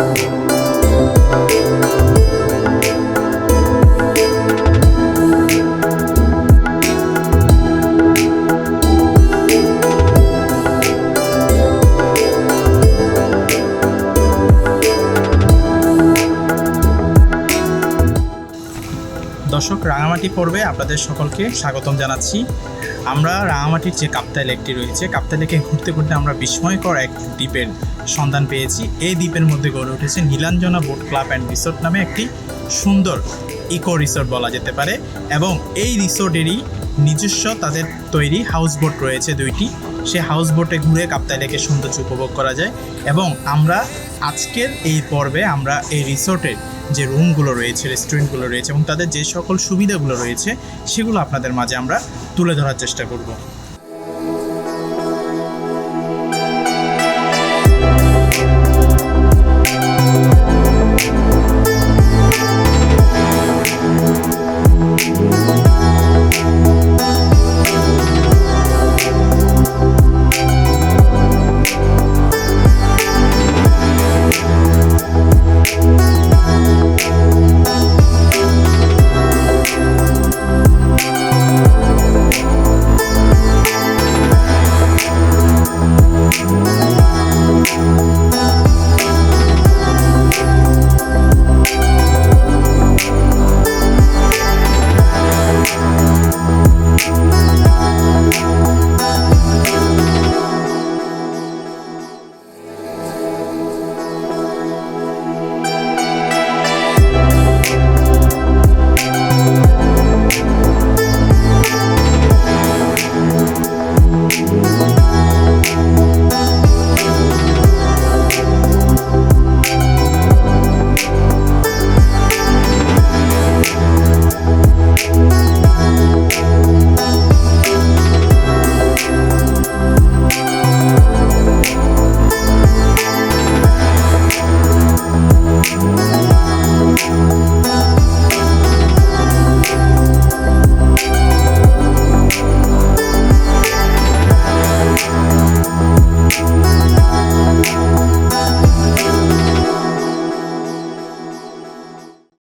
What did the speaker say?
Thank you. দর্শক, রাঙামাটি পর্বে আপনাদের সকলকে স্বাগতম জানাচ্ছি। আমরা রাঙামাটির যে কাপ্তাই লেকটি রয়েছে, কাপ্তাই লেকে ঘুরতে ঘুরতে আমরা বিস্ময়কর এক দ্বীপের সন্ধান পেয়েছি। এই দ্বীপের মধ্যে গড়ে উঠেছে Nilanjana boat club and resort নামে একটি সুন্দর ইকো রিসোর্ট বলা যেতে পারে এবং এই রিসোর্টেরই নিজস্ব তাদের তৈরি হাউস বোট রয়েছে দুইটি। সে হাউস বোটে ঘুরে কাপ্তাই লেকের সৌন্দর্য উপভোগ করা যায় এবং আমরা আজকের এই পর্বে আমরা এই রিসোর্টের যে রুমগুলো রয়েছে রেস্টুরেন্টগুলো রয়েছে এবং তাদের যে সকল সুবিধাগুলো রয়েছে, সেগুলো আপনাদের মাঝে আমরা তুলে ধরার চেষ্টা করব।